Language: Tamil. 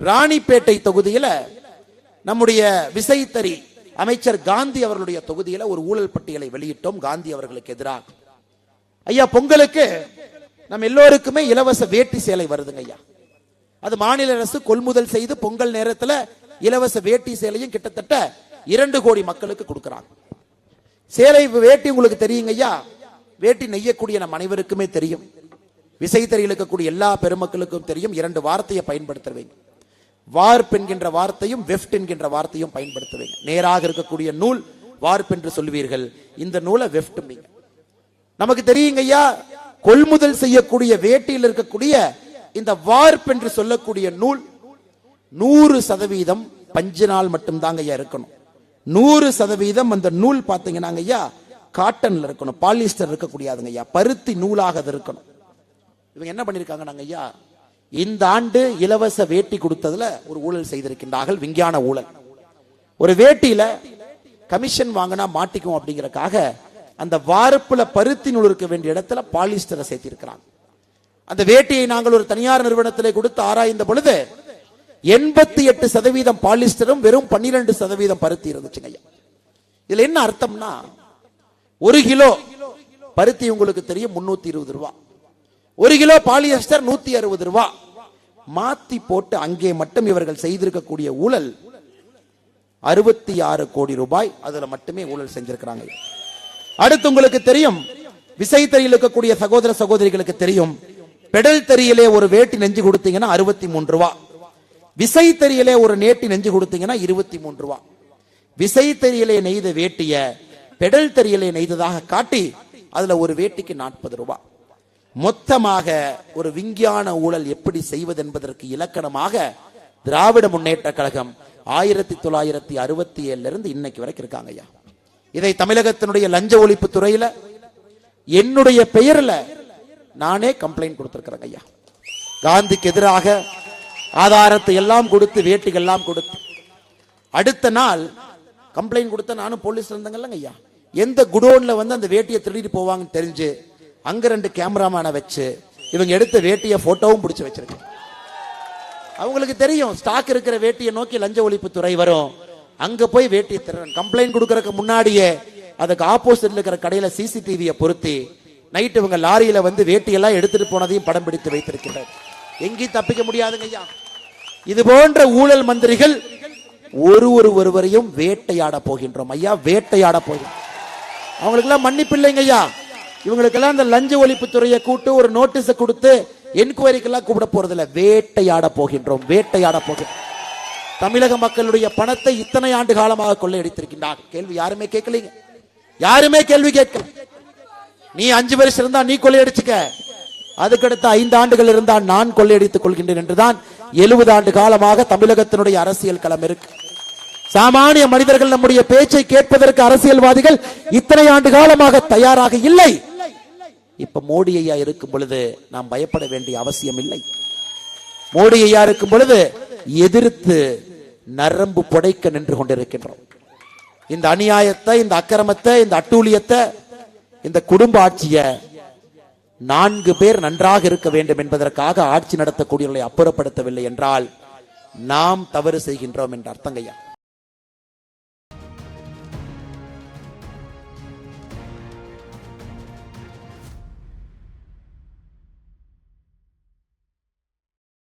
ராணிப்பேட்டை தொகுதியில நம்முடைய விசைத்தறி அமைச்சர் காந்தி அவர்களுடைய தொகுதியில ஒரு ஊழல் பட்டியலை வெளியிட்டோம். காந்தி அவர்களுக்கு எதிராக. ஐயா பொங்கலுக்கு நம்ம எல்லோருக்குமே இலவச வேட்டி சேலை வருதுங்க ஐயா. அது மாநில அரசு கொள்முதல் செய்து பொங்கல் நேரத்தில் இலவச வேட்டி சேலையும் கிட்டத்தட்ட இரண்டு கோடி மக்களுக்கு கொடுக்கிறாங்க. சேலை வேட்டி உங்களுக்கு தெரியுங்க ஐயா. வேட்டி நெய்யக்கூடிய நம் அனைவருக்குமே தெரியும். விசைத்தறியில் இருக்கக்கூடிய எல்லா பெருமக்களுக்கும் தெரியும். இரண்டு வார்த்தையை பயன்படுத்துவேன். வார்ப் என்கின்ற வார்த்தையும் வெஃப்ட் என்கின்ற வார்த்தையும் பயன்படுத்துவீங்க நேராக இருக்கக்கூடிய நூல் வார்ப் என்று சொல்வீர்கள் இந்த நூலை வெஃப்ட் நமக்கு தெரியுங்க ஐயா கொள்முதல் செய்யக்கூடிய வேட்டியில் இருக்கக்கூடிய இந்த வார்ப் என்று சொல்லக்கூடிய நூல் நூறு சதவீதம் பஞ்சு நாள் மட்டும்தாங்க ஐயா இருக்கணும். நூறு சதவீதம் அந்த நூல் பார்த்தீங்கன்னாங்க ஐயா காட்டன்ல இருக்கணும். பாலிஸ்டர் இருக்கக்கூடியதுங்க ஐயா. பருத்தி நூலாக அது இருக்கணும். இவங்க என்ன பண்ணிருக்காங்க நாங்க ஐயா இந்த ஆண்டு இலவச வேட்டி கொடுத்ததுல ஒரு ஊழல் செய்திருக்கின்றார்கள் விஞ்ஞான ஊழல். ஒரு வேட்டியில கமிஷன் வாங்கினா மாட்டிக்கும் அப்படிங்கறக்காக அந்த வாரப்புல பருத்தி நூல் இருக்க வேண்டிய இடத்துல பாலிஸ்டரை சேர்த்திருக்கிறாங்க. அந்த வேட்டியை நாங்கள் ஒரு தனியார் நிறுவனத்திலே கொடுத்து ஆராய்ந்த பொழுது எண்பத்தி எட்டு சதவீதம் பாலிஸ்டரும் வெறும் பன்னிரெண்டு சதவீதம் பருத்தி இருந்துச்சுங்க இதுல என்ன அர்த்தம்னா ஒரு கிலோ பருத்தி உங்களுக்கு தெரியும் முன்னூத்தி இருபது ரூபா. ஒரு கிலோ பாலியஸ்டர் நூத்தி அறுபது ரூபா. மாத்தி போட்டு அங்கே மட்டும் இவர்கள் செய்திருக்கக்கூடிய ஊழல் அறுபத்தி ஆறு கோடி ரூபாய் அதுல மட்டுமே ஊழல் செஞ்சிருக்கிறாங்க. அடுத்து உங்களுக்கு தெரியும் விசைத்தறியில் இருக்கக்கூடிய சகோதர சகோதரிகளுக்கு தெரியும் பெடல் தறியிலே ஒரு வேட்டி நெஞ்சு கொடுத்தீங்கன்னா அறுபத்தி மூன்று ரூபா விசைத்தறியிலே ஒரு நேட்டி நெஞ்சு கொடுத்தீங்கன்னா இருபத்தி மூன்று ரூபா விசைத்தறியிலே நெய்த வேட்டிய பெடல் தறியிலே நெய்ததாக காட்டி அதுல ஒரு வேட்டிக்கு நாற்பது ரூபாய் மொத்தமாக ஒரு விஞ்ஞான ஊழல் எப்படி செய்வது என்பதற்கு இலக்கணமாக திராவிட முன்னேற்ற கழகம் ஆயிரத்தி தொள்ளாயிரத்தி அறுபத்தி ஏழுல இருந்து இன்னைக்கு வரைக்கும் இருக்காங்க ஐயா. இதை தமிழகத்தினுடைய லஞ்ச ஒழிப்பு துறையில என்னுடைய பெயர்ல நானே கம்ப்ளைண்ட் கொடுத்திருக்கிறேங்க ஐயா. காந்திக்கு எதிராக ஆதாரத்தை எல்லாம் கொடுத்து வேட்டிகள் எல்லாம் கொடுத்து அடுத்த நாள் கம்ப்ளைண்ட் கொடுத்த நானும் போலீஸ் இருந்தங்கல்லங்க ஐயா. எந்த குடோன்ல வந்து அந்த வேட்டியை திருடிட்டு போவாங்கன்னு தெரிஞ்சு அங்க ரெண்டு கேமராமேனை வச்சு இவங்க எடுத்த வேட்டியை போட்டோவும் பிடிச்சு வச்சிருக்கேன் அவங்களுக்கு தெரியும் ஸ்டாக் இருக்கிற வேட்டியை நோக்கி லஞ்ச ஒழிப்பு துறை வரும். அங்க போய் வேட்டியை திறன் கம்ப்ளைண்ட் கொடுக்கறதுக்கு முன்னாடியே அதுக்கு ஆப்போசிட்ல இருக்கிற கடையில சிசிடிவியை பொருத்தி நைட் இவங்க லாரியில வந்து வேட்டியெல்லாம் எடுத்துட்டு போனதையும் படம் பிடித்து வைத்திருக்கிறார். எங்கேயும் தப்பிக்க முடியாதுங்க ஐயா. இது போன்ற ஊழல் மந்திரிகள் ஒரு ஒரு ஒருவரையும் வேட்டையாட போகின்றோம். ஐயா வேட்டையாட போகின்றோம் அவங்களுக்கெல்லாம் மன்னிப்பு இல்லைங்க ஐயா. இவங்களுக்கெல்லாம் இந்த லஞ்ச ஒழிப்பு துறையை கூட்டு ஒரு நோட்டீஸை கொடுத்து என்கொயரிக்கெல்லாம் கூப்பிட போறது இல்ல வேட்டையாட போகின்றோம் வேட்டையாட போகின்றோம். தமிழக மக்களுடைய பணத்தை இத்தனை ஆண்டு காலமாக கொள்ளையடித்திருக்கின்றார் கேள்வி யாருமே கேட்கலீங்க. யாருமே கேள்வி கேட்கல. நீ அஞ்சு வருஷம் இருந்தா நீ கொள்ளையடிச்சுக்க. அதுக்கடுத்த ஐந்து ஆண்டுகள் இருந்தால் நான் கொள்ளையடித்துக் கொள்கின்றேன் என்றுதான் எழுபது ஆண்டு காலமாக தமிழகத்தினுடைய அரசியல் களம் இருக்கு. சாமானிய மனிதர்கள் நம்முடைய பேச்சை கேட்பதற்கு அரசியல்வாதிகள் இத்தனை ஆண்டு காலமாக தயாராக இல்லை. இப்ப மோடி ஐயா இருக்கும் பொழுது நாம் பயப்பட வேண்டிய அவசியம் இல்லை. மோடி ஐயா இருக்கும் பொழுது எதிர்த்து நரம்பு புடைக்க நின்று கொண்டிருக்கின்றோம். இந்த அநியாயத்தை இந்த அக்கிரமத்தை இந்த அட்டூழியத்தை இந்த குடும்ப ஆட்சியை நான்கு பேர் நன்றாக இருக்க வேண்டும் என்பதற்காக ஆட்சி நடத்தக்கூடியவர்களை அப்புறப்படுத்தவில்லை என்றால் நாம் தவறு செய்கின்றோம் என்று அர்த்தங்கய்யா